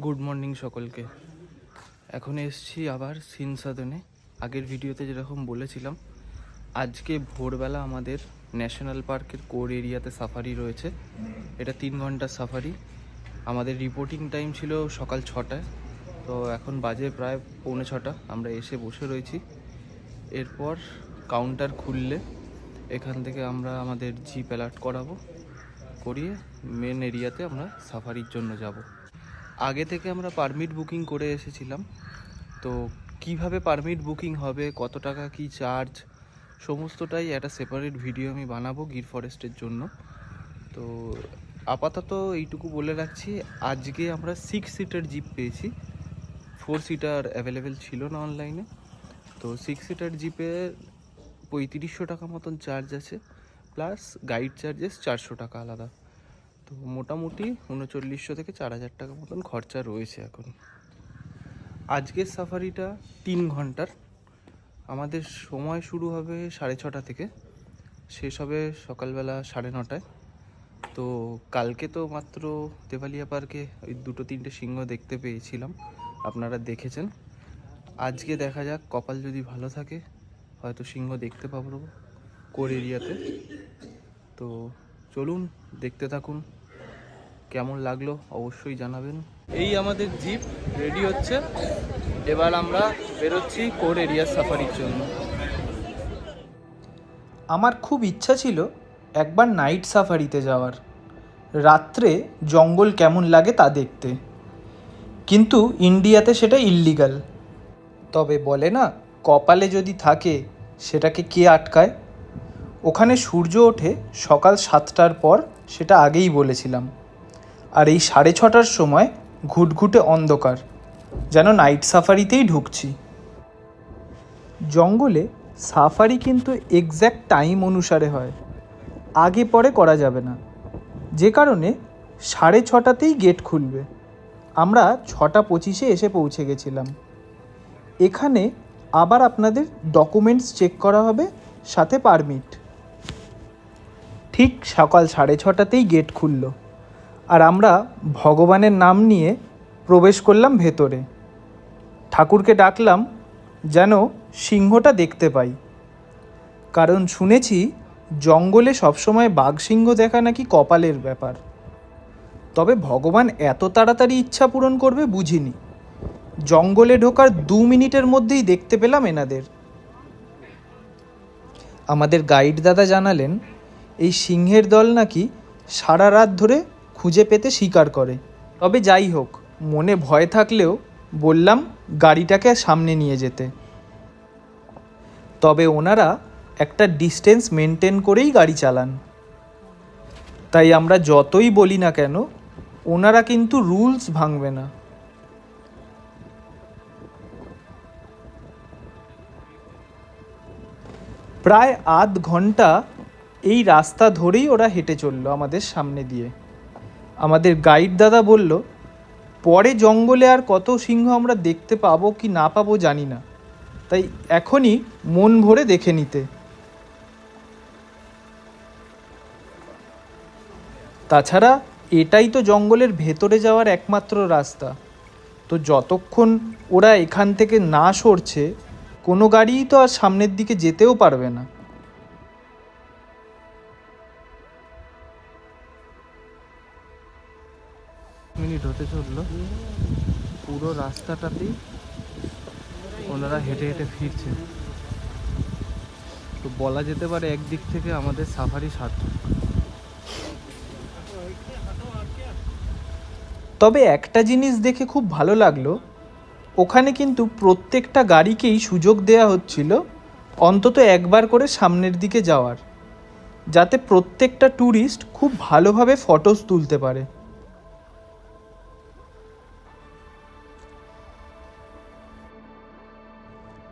Good morning সকলকে। এখন এসছি আবার সিনসাদনে। আগের ভিডিওতে যেরকম বলেছিলাম, আজকে ভোরবেলা আমাদের ন্যাশনাল পার্কের কোর এরিয়াতে সাফারি রয়েছে। এটা তিন ঘণ্টার সাফারি। আমাদের রিপোর্টিং টাইম ছিল সকাল ছটায় তো এখন বাজে প্রায় পৌনে ছটা। আমরা এসে বসে রয়েছি। এরপর কাউন্টার খুললে এখান থেকে আমরা আমাদের জিপ অ্যালার্ট করাবো। করিয়ে মেন এরিয়াতে আমরা সাফারির জন্য যাব। আগে থেকে আমরা পারমিট বুকিং করে এসেছিলাম। তো কীভাবে পারমিট বুকিং হবে, কত টাকা কি চার্জ সমস্তটাই একটা সেপারেট ভিডিও আমি বানাবো গির ফরেস্টের জন্য। তো আপাতত এইটুকু বলে রাখছি, আজকে আমরা সিক্স সিটার জিপ পেয়েছি। ফোর সিটার অ্যাভেলেবেল ছিল না অনলাইনে তো সিক্স সিটার জিপে পঁয়ত্রিশশো টাকা মতন চার্জ আছে প্লাস গাইড চার্জেস চারশো টাকা আলাদা। তো মোটামুটি উনচল্লিশশো থেকে চার হাজার টাকা মতন খরচা রয়েছে এখন। আজকের সাফারিটা তিন ঘণ্টার। আমাদের সময় শুরু হবে সাড়ে ছটা থেকে, শেষ হবে সকালবেলা সাড়ে নটায়। তো কালকে তো মাত্র দেবালিয়া পার্কে ওই দুটো তিনটে সিংহ দেখতে পেয়েছিলাম, আপনারা দেখেছেন। আজকে দেখা যাক কপাল যদি ভালো থাকে, হয়তো সিংহ দেখতে পাবো কোর এরিয়াতে। তো চলুন, দেখতে থাকুন। কেমন লাগল অবশ্যই জানাবেন। এই আমাদের জিপ রেডি হচ্ছে। এবার আমরা বেরোচ্ছি কোর এরিয়া সাফারির জন্য। আমার খুব ইচ্ছা ছিল একবার নাইট সাফারিতে যাওয়ার। রাত্রে জঙ্গল কেমন লাগে তা দেখতে। কিন্তু ইন্ডিয়াতে সেটা ইল্লিগাল তবে বলে না কপালে যদি থাকে সেটাকে কে আটকায়? ওখানে সূর্য ওঠে সকাল সাতটার পর সেটা আগেই বলেছিলাম। আর এই সাড়ে ছটার সময় ঘুটঘুটে অন্ধকার, যেন নাইট সাফারিতেই ঢুকছি। জঙ্গলে সাফারি কিন্তু এক্স্যাক্ট টাইম অনুসারে হয়, আগে পরে করা যাবে না। যে কারণে সাড়ে ছটাতেই গেট খুলবে। আমরা ছটা পঁচিশে এসে পৌঁছে গেছিলাম। এখানে আবার আপনাদের ডকুমেন্টস চেক করা হবে, সাথে পারমিট ঠিক সকাল সাড়ে ছটাতেই গেট খুলল। আর আমরা ভগবানের নাম নিয়ে প্রবেশ করলাম ভেতরে। ঠাকুরকে ডাকলাম যেন সিংহটা দেখতে পাই। কারণ শুনেছি জঙ্গলে সবসময় বাঘ সিংহ দেখা নাকি কপালের ব্যাপার। তবে ভগবান এত তাড়াতাড়ি ইচ্ছা পূরণ করবে বুঝিনি। জঙ্গলে ঢোকার দু মিনিটের মধ্যেই দেখতে পেলাম এনাদের। আমাদের গাইড দাদা জানালেন, এই সিংহের দল নাকি সারা রাত ধরে খুঁজে পেতে স্বীকার করে। তবে যাই হোক, মনে ভয় থাকলেও বললাম গাড়িটাকে সামনে নিয়ে যেতে। তবে ওনারা একটা ডিস্টেন্স মেনটেন করেই গাড়ি চালান। তাই আমরা যতই বলি না কেন, ওনারা কিন্তু রুলস ভাঙবে না। প্রায় আধ ঘণ্টা এই রাস্তা ধরেই ওরা হেঁটে চলল আমাদের সামনে দিয়ে। আমাদের গাইড দাদা বলল, পরে জঙ্গলে আর কত সিংহ আমরা দেখতে পাবো কি না পাবো জানি না। তাই এখনই মন ভরে দেখে নিতে। তাছাড়া এটাই তো জঙ্গলের ভেতরে যাওয়ার একমাত্র রাস্তা। তো যতক্ষণ ওরা এখান থেকে না সরছে, কোনো গাড়িই তো আর সামনের দিকে যেতেও পারবে না। মিনিট হতে চলল। পুরো রাস্তাটাতেই ওনারা হেঁটে হেঁটে ফিরছে তো বলা যেতে পারে একদিক থেকে আমাদের সাফারি সার্থক। তবে একটা জিনিস দেখে খুব ভালো লাগল, ওখানে কিন্তু প্রত্যেকটা গাড়িকেই সুযোগ দেওয়া হচ্ছিল অন্তত একবার করে সামনের দিকে যাওয়ার, যাতে প্রত্যেকটা ট্যুরিস্ট খুব ভালোভাবে ফটোস তুলতে পারে।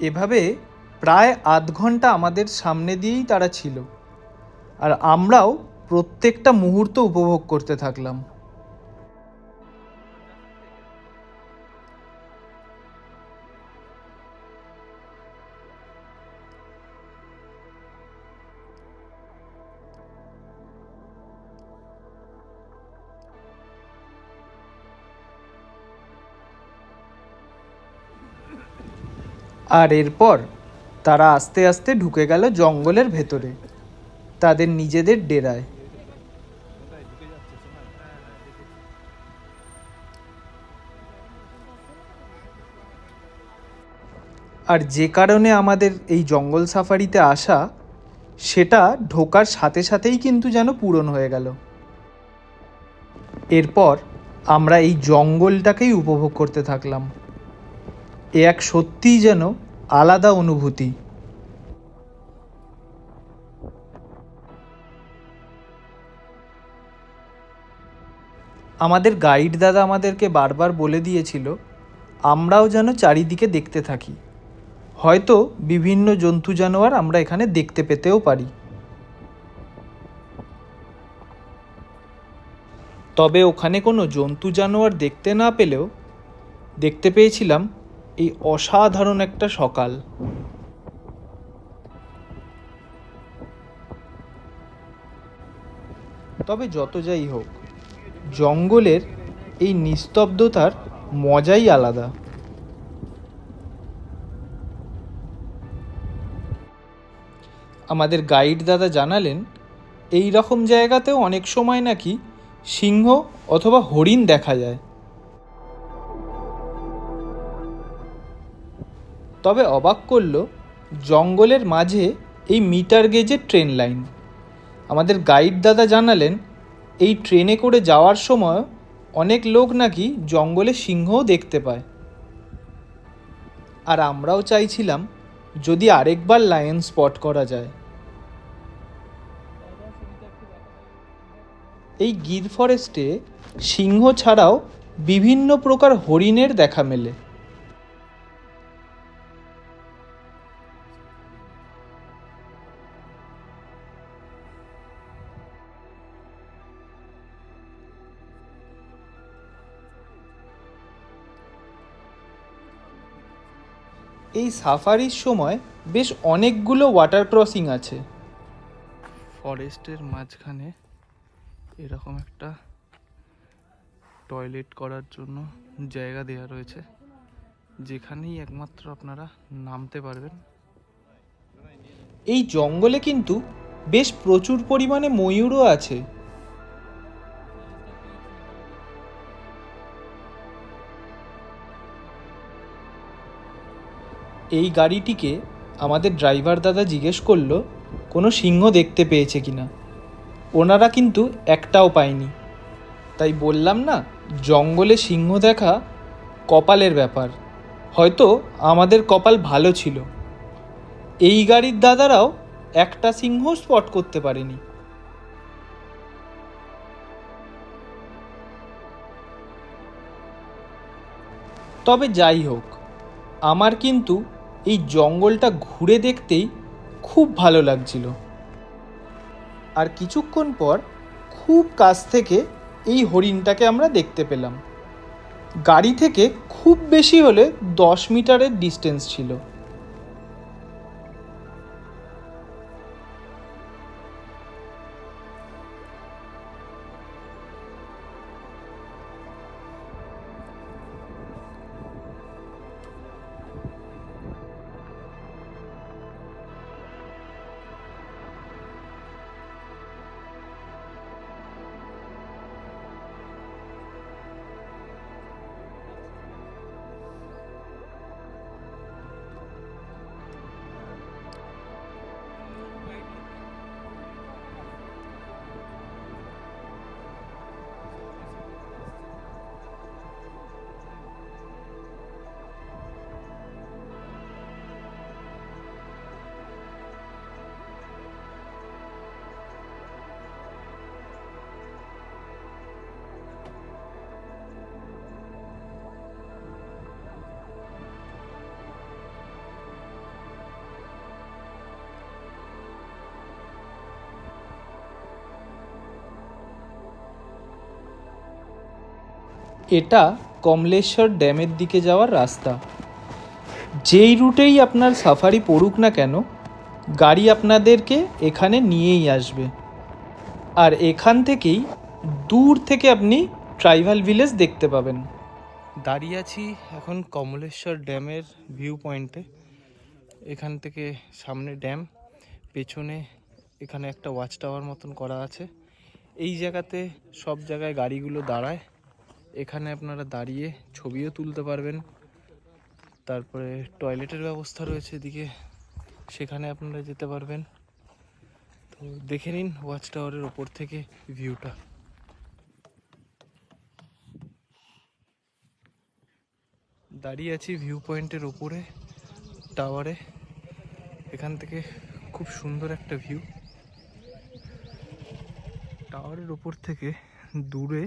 এভাবে প্রায় আধ ঘণ্টা আমাদের সামনে দিয়েই তারা ছিল। আর আমরাও প্রত্যেকটা মুহূর্ত উপভোগ করতে থাকলাম। আর এরপর তারা আস্তে আস্তে ঢুকে গেল জঙ্গলের ভেতরে, তাদের নিজেদের ডেরায়। আর যে কারণে আমাদের এই জঙ্গল সাফারিতে আসা, সেটা ঢোকার সাথে সাথেই কিন্তু যেন পূরণ হয়ে গেল। এরপর আমরা এই জঙ্গলটাকেই উপভোগ করতে থাকলাম। এ এক সত্যিই যেন আলাদা অনুভূতি। আমাদের গাইড দাদা আমাদেরকে বারবার বলে দিয়েছিল, আমরাও যেন চারিদিকে দেখতে থাকি। হয়তো বিভিন্ন জন্তু জানোয়ার আমরা এখানে দেখতে পেতেও পারি। তবে ওখানে কোনো জন্তু জানোয়ার দেখতে না পেলেও দেখতে পেয়েছিলাম এই অসাধারণ একটা সকাল। তবে যত যাই হোক, জঙ্গলের এই নিস্তব্ধতার মজাই আলাদা। আমাদের গাইড দাদা জানালেন, এই রকম জায়গাতেও অনেক সময় নাকি সিংহ অথবা হরিণ দেখা যায়। তবে অবাক করল জঙ্গলের মাঝে এই মিটার গেজের ট্রেন লাইন। আমাদের গাইড দাদা জানালেন, এই ট্রেনে করে যাওয়ার সময় অনেক লোক নাকি জঙ্গলে সিংহও দেখতে পায়। আর আমরাও চাইছিলাম যদি আরেকবার লায়ন স্পট করা যায়। এই গির ফরেস্টে সিংহ ছাড়াও বিভিন্ন প্রকার হরিণের দেখা মেলে। এই সাফারির সময় বেশ অনেকগুলো ওয়াটার ক্রসিং আছে। ফরেস্টের মাঝখানে এরকম একটা টয়লেট করার জন্য জায়গা দেওয়া রয়েছে যেখানেই একমাত্র আপনারা নামতে পারবেন। এই জঙ্গলে কিন্তু বেশ প্রচুর পরিমাণে ময়ূরও আছে। এই গাড়িটিকে আমাদের ড্রাইভার দাদা জিজ্ঞেস করল, কোনো সিংহ দেখতে পেয়েছে কিনা? ওনারা কিন্তু একটাও পায়নি। তাই বললাম না, জঙ্গলে সিংহ দেখা কপালের ব্যাপার। হয়তো আমাদের কপাল ভালো ছিল। এই গাড়ির দাদারাও একটা সিংহ স্পট করতে পারেনি। তবে যাই হোক, আমার কিন্তু এই জঙ্গলটা ঘুরে দেখতেই খুব ভালো লাগছিল। আর কিছুক্ষণ পর খুব কাছ থেকে এই হরিণটাকে আমরা দেখতে পেলাম। গাড়ি থেকে খুব বেশি হলে দশ মিটারের ডিস্টেন্স ছিল। এটা কমলেশ্বর ড্যামের দিকে যাওয়ার রাস্তা। যেই রুটেই আপনার সাফারি পড়ুক না কেন, গাড়ি আপনাদেরকে এখানে নিয়েই আসবে। আর এখান থেকেই দূর থেকে আপনি ট্রাইভাল ভিলেজ দেখতে পাবেন। দাঁড়িয়ে আছি এখন কমলেশ্বর ড্যামের ভিউ পয়েন্টে। এখান থেকে সামনে ড্যাম, পেছনে এখানে একটা ওয়াচ টাওয়ার মতন করা আছে। এই জায়গাতে সব জায়গায় গাড়িগুলো দাঁড়ায়। এখানে আপনারা দাঁড়িয়ে ছবিও তুলতে পারবেন। তারপরে টয়লেটের ব্যবস্থা রয়েছে এদিকে। সেখানে আপনারা যেতে পারবেন। তো দেখে নিন ওয়াচ টাওয়ারের ওপর থেকে ভিউটা। দাঁড়িয়ে আছি ভিউ পয়েন্টের ওপরে, টাওয়ারে। এখান থেকে খুব সুন্দর একটা ভিউ। টাওয়ারের ওপর থেকে দূরে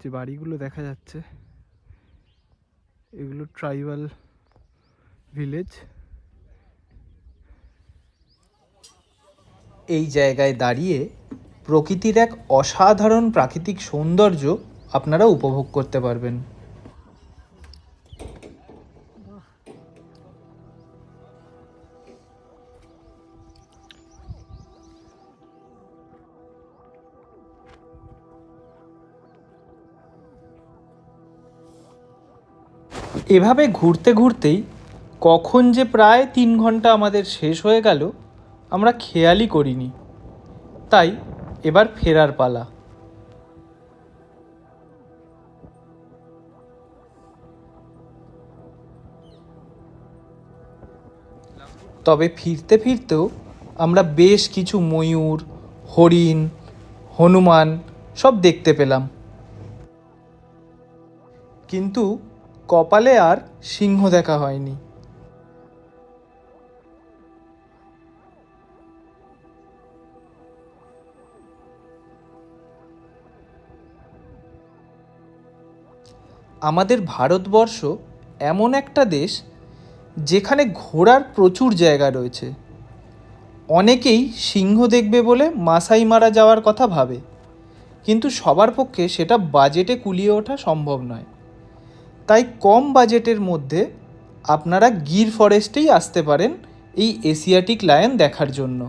যে বাড়িগুলো দেখা যাচ্ছে, এগুলো ট্রাইবাল ভিলেজ এই জায়গায় দাঁড়িয়ে প্রকৃতির এক অসাধারণ প্রাকৃতিক সৌন্দর্য আপনারা উপভোগ করতে পারবেন। এভাবে ঘুরতে ঘুরতেই কখন যে প্রায় তিন ঘণ্টা আমাদের শেষ হয়ে গেল, আমরা খেয়ালই করিনি। তাই এবার ফেরার পালা। তবে ফিরতে ফিরতেও আমরা বেশ কিছু ময়ূর, হরিণ, হনুমান সব দেখতে পেলাম। কিন্তু কপালে আর সিংহ দেখা হয়নি। আমাদের ভারতবর্ষ এমন একটা দেশ যেখানে ঘোরার প্রচুর জায়গা রয়েছে। অনেকেই সিংহ দেখবে বলে মাসাই মারা যাওয়ার কথা ভাবে, কিন্তু সবার পক্ষে সেটা বাজেটে কুলিয়ে ওঠা সম্ভব নয়। তাই কম বাজেটের মধ্যে আপনারা গির ফরেস্টেই আসতে পারেন এই এশিয়াটিক লায়ন দেখার জন্য।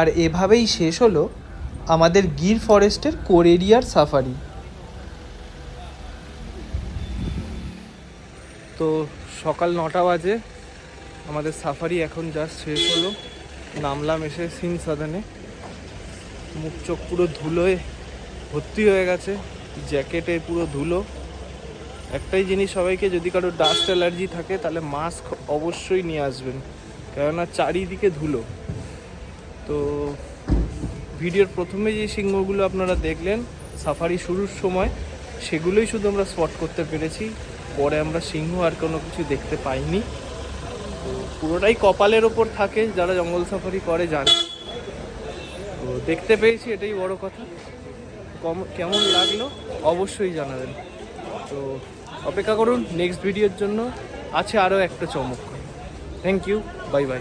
আর এভাবেই শেষ হলো আমাদের গির ফরেস্টের কোর এরিয়ার সাফারি। তো সকাল নটা বাজে, আমাদের সাফারি এখন জাস্ট শেষ হলো। নামলাম এসে সিন সাদানে মুখ চোখ পুরো ধুলোয় ভর্তি হয়ে গেছে, জ্যাকেটে পুরো ধুলো। একটাই জিনিস সবাইকে, যদি কারও ডাস্ট অ্যালার্জি থাকে, তাহলে মাস্ক অবশ্যই নিয়ে আসবেন। কেননা চারিদিকে ধুলো। তো ভিডিওর প্রথমে যে সিংহগুলো আপনারা দেখলেন, সাফারি শুরুর সময়, সেগুলোই শুধু আমরা স্পট করতে পেরেছি। পরে আমরা সিংহ আর কোনো কিছু দেখতে পাইনি। তো পুরোটাই কপালের ওপর থাকে, যারা জঙ্গল সাফারি করে জানে। তো দেখতে পেয়েছি, এটাই বড় কথা। কম- কেমন লাগল অবশ্যই জানাবেন। তো অপেক্ষা করুন নেক্সট ভিডিওর জন্য আছে আরও একটা চমক। Thank you bye bye